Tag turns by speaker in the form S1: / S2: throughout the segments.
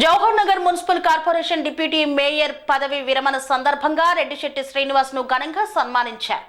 S1: Jawahar Nagar municipal corporation deputy mayor పదవి విరమణ సందర్భంగా రెడ్డిశెట్టి శ్రీనివాస్ను ఘనంగా సన్మానించారు.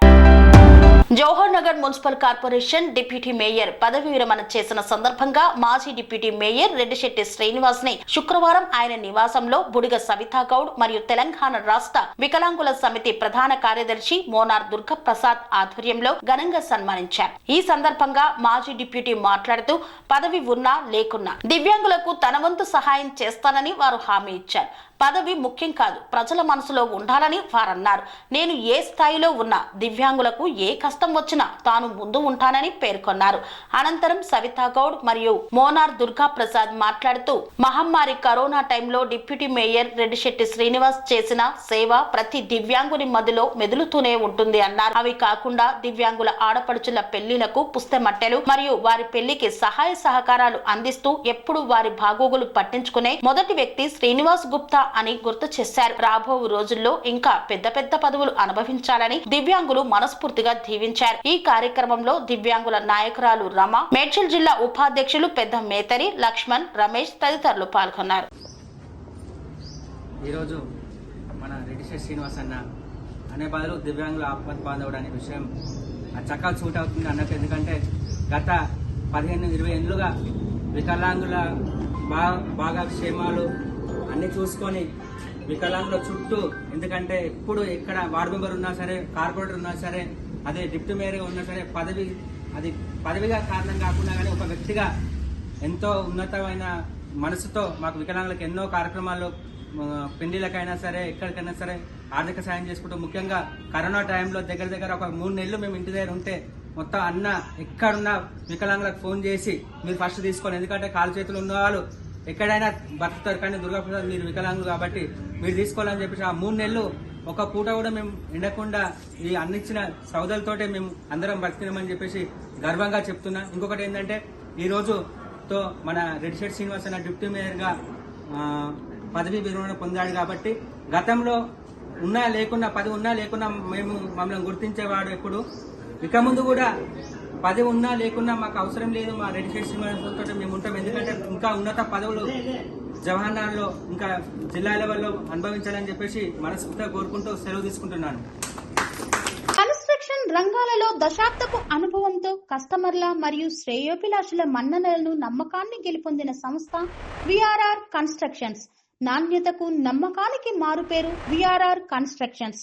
S1: Jawahar Nagar municipal corporation deputy mayor పదవి విరమణ చేసిన సందర్భంగా మాజీ డిప్యూటీ మేయర్ రెడ్డిశెట్టి శ్రీనివాస్ని శుక్రవారం ఆయన నివాసంలో బుడిగ సవితా గౌడ్ మరియు తెలంగాణ రాష్ట్ర వికలాంగుల సమితి ప్రధాన కార్యదర్శి మోనార్ దుర్గప్రసాద్ ఆధ్వర్యంలో ఘనంగా సన్మానించారు. ఈ సందర్భంగా మాజీ డిప్యూటీ మాట్లాడుతూ పదవి ఉన్నా లేకున్నా దివ్యాంగులకు తన వంతు సహాయం చేస్తానని వారు హామీ ఇచ్చారు. పదవి ముఖ్యం కాదు ప్రజల మనసులో ఉండాలని వారన్నారు. నేను ఏ స్థాయిలో ఉన్నా దివ్యాంగులకు ఏ కష్టం వచ్చినా తాను ముందు ఉంటానని పేర్కొన్నారు. అనంతరం సవితా గౌడ్ మరియు మోనార్ దుర్గా ప్రసాద్ మాట్లాడుతూ మహమ్మారి కరోనా టైంలో డిప్యూటీ మేయర్ రెడ్డిశెట్టి శ్రీనివాస్ చేసిన సేవ ప్రతి దివ్యాంగుని మదిలో మెదులుతూనే ఉంటుంది అన్నారు. అవి కాకుండా దివ్యాంగుల ఆడపడుచుల పెళ్ళిలకు పుస్తమట్టెలు మరియు వారి పెళ్ళికి సహాయ సహకారాలు అందిస్తూ ఎప్పుడు వారి బాగోగులు పట్టించుకునే మొదటి వ్యక్తి శ్రీనివాస్ గుప్తా అని గుర్తు చేశారు. రాబో రోజుల్లో ఇంకా పెద్ద పెద్ద పదవులు అనుభవించాలని దివ్యాంగులు మనస్ఫూర్తిగా దీవించారు ఈ కార్యక్రమంలో దివ్యాంగుల నాయకురాలు రమ మేడ్చల్ జిల్లా ఉపాధ్యక్షులు పెద్ద మేతరి లక్ష్మణ్ రమేష్ తదితరులు పాల్గొన్నారు.
S2: ఈరోజు మన రెడ్డిశేష్ శ్రీనివాస్ అన్న అనే బదులు దివ్యాంగుల ఆపద బాంధవుడు అనే విషయం. ఆ సూట్ అవుతుంది అన్నట్టు ఎందుకంటే గత పదిహేను ఇరవై ఏళ్ళుగా వికలాంగుల బా బాగా క్షేమాలు అన్నీ చూసుకొని వికలాంగుల చుట్టూ ఎందుకంటే ఎప్పుడు ఎక్కడ వార్డు మెంబర్ ఉన్నా సరే కార్పొరేటర్ ఉన్నా సరే అదే డిప్యూటీ మేయర్గా ఉన్నా సరే పదవి అది పదవిగా కారణం కాకుండా కానీ ఒక వ్యక్తిగా ఎంతో ఉన్నతమైన మనసుతో మాకు వికలాంగులకు ఎన్నో కార్యక్రమాలు ఆ, పెళ్ళిళ్ళకైనా సరే ఎక్కడికైనా సరే ఆర్థిక సాయం చేసుకుంటూ ముఖ్యంగా కరోనా టైంలో దగ్గర దగ్గర ఒక మూడు నెలలు మేము ఇంటి దగ్గర ఉంటే మొత్తం అన్న ఎక్కడున్నా వికలాంగులకు ఫోన్ చేసి మీరు ఫస్ట్ తీసుకోండి. ఎందుకంటే కాలు చేతులు ఉన్న వాళ్ళు ఎక్కడైనా బతుకుతారు కానీ దుర్గాప్రసాద్ మీరు వికలాంగులు కాబట్టి మీరు తీసుకోవాలని చెప్పేసి ఆ మూడు నెలలు ఒక పూట కూడా మేము ఎండకుండా ఈ అందించిన సౌదలతోటే మేము అందరం బతికినామని చెప్పేసి గర్వంగా చెప్తున్నా. ఇంకొకటి ఏంటంటే ఈరోజు తో మన రెడ్డిశెట్టి శ్రీనివాస్ అన్న డిప్యూటీ మేయర్గా పదవి విరమణ పొందాడు కాబట్టి గతంలో ఉన్నా లేకున్నా పది ఉన్నా లేకున్నా మేము మమ్మల్ని గుర్తించేవాడు ఎప్పుడు? ఇక ముందు కూడా పది ఉన్నా లేకున్నా మాకు అవసరం లేదు మా రెడ్డిశెట్టి చేసిన మేము ఉంటాం. ఎందుకంటే ఇంకా ఉన్నత పదవులు జవహర్లాల్లో ఇంకా జిల్లా లెవెల్లో అనుభవించాలని చెప్పేసి మనస్ఫూర్తిగా కోరుకుంటూ సెలవు తీసుకుంటున్నాను.
S3: కన్స్ట్రక్షన్ రంగాలలో దశాబ్దపు అనుభవంతో కస్టమర్ల మరియు శ్రేయోభిలాషుల మన్ననలను నమ్మకాన్ని గెలుపొందిన సంస్థ విఆర్ఆర్ కన్స్ట్రక్షన్స్. నాణ్యతకు నమ్మకానికి మారుపేరు VRR constructions.